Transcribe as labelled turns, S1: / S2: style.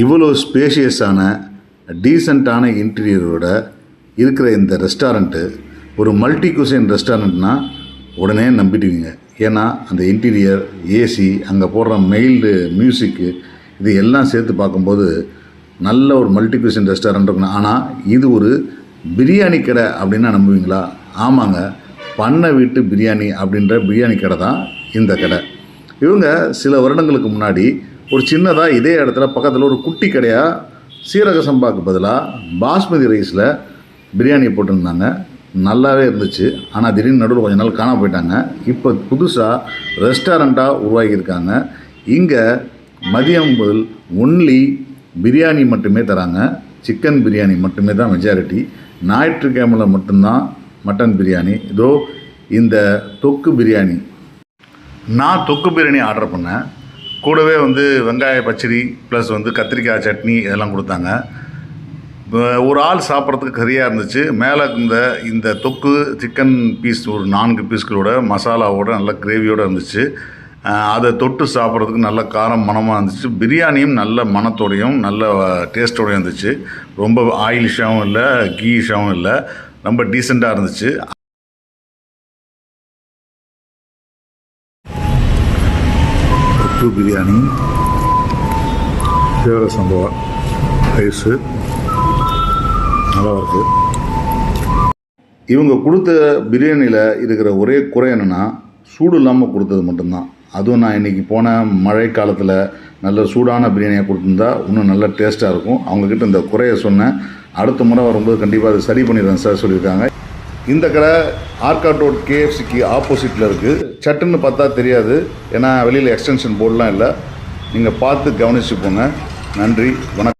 S1: இவ்வளோ ஸ்பேஷியஸான டீசெண்டான இன்டீரியரோட இருக்கிற இந்த ரெஸ்டாரண்ட்டு ஒரு மல்டி குசின் ரெஸ்டாரண்ட்னால் உடனே நம்பிடுவீங்க. ஏன்னா அந்த இன்டீரியர் ஏசி அங்கே போடுற மெயில்டு மியூசிக்கு இது எல்லாம் சேர்த்து பார்க்கும்போது நல்ல ஒரு மல்டி குசின் ரெஸ்டாரண்ட் இருக்கணும் ஆனால் இது ஒரு பிரியாணி கடை அப்படின்னா நம்புவீங்களா? ஆமாங்க. பண்ணை வீட்டு பிரியாணி அப்படின்ற பிரியாணி கடை தான் இந்த கடை. இவங்க சில வருடங்களுக்கு முன்னாடி ஒரு சின்னதாக இதே இடத்துல பக்கத்தில் ஒரு குட்டி கடையாக சீரக சம்பாக்கு பதிலாக பாஸ்மதி ரைஸில் பிரியாணி போட்டிருந்தாங்க. நல்லாவே இருந்துச்சு. ஆனால் திடீர்னு நடுவில் கொஞ்ச நாள் காணாமல் போயிட்டாங்க. இப்போ புதுசாக ரெஸ்டாரண்ட்டாக உருவாக்கியிருக்காங்க. இங்கே மதியம் முதல் ஒன்லி பிரியாணி மட்டுமே தராங்க. சிக்கன் பிரியாணி மட்டுமே தான் மெஜாரிட்டி ஞாயிற்றுக்கிழமையில் மட்டும்தான் மட்டன் பிரியாணி. இதோ இந்த தொக்கு பிரியாணி. நான் தொக்கு பிரியாணி ஆர்டர் பண்ணேன். கூடவே வந்து வெங்காய பச்சடி ப்ளஸ் வந்து கத்திரிக்காய் சட்னி இதெல்லாம் கொடுத்தாங்க. ஒரு ஆள் சாப்பிட்றதுக்கு சரியாக இருந்துச்சு. மேலே இந்த இந்த தொக்கு சிக்கன் பீஸ் ஒரு நான்கு பீஸ்களோட மசாலாவோட நல்ல கிரேவியோடு இருந்துச்சு. அதை தொட்டு சாப்பிட்றதுக்கு நல்ல காரம் மணமாக இருந்துச்சு. பிரியாணியும் நல்ல மனத்தோடையும் நல்ல டேஸ்ட்டோடையும் இருந்துச்சு. ரொம்ப ஆயிலிஷாகவும் இல்லை கீஷாகவும் இல்லை. ரொம்ப டீசெண்டாக இருந்துச்சு. தொக்கு பிரியாணி சீரக சம்பவா ரைஸு நல்லா இருக்குது இவங்க கொடுத்த பிரியாணியில் இருக்கிற ஒரே குறை என்னென்னா சூடு இல்லாமல் கொடுத்தது மட்டும்தான். அதுவும் நான் இன்றைக்கி போன மழை காலத்தில் நல்ல சூடான பிரியாணியாக கொடுத்துருந்தா இன்னும் நல்ல டேஸ்ட்டாக இருக்கும். அவங்கக்கிட்ட இந்த குறையை சொன்னேன். அடுத்த முறை வரும்போது கண்டிப்பாக அதை சரி பண்ணிடுறேன் சார் சொல்லியிருக்காங்க. இந்த கடை ஆர்காட் ரோட் கேஎஃப்சிக்கு ஆப்போசிட்டில் இருக்குது சட்டுன்னு பார்த்தா தெரியாது. ஏன்னா வெளியில் எக்ஸ்டென்ஷன் போர்டெலாம் இல்லை. நீங்கள் பார்த்து கவனிச்சு போங்க. நன்றி. வணக்கம்.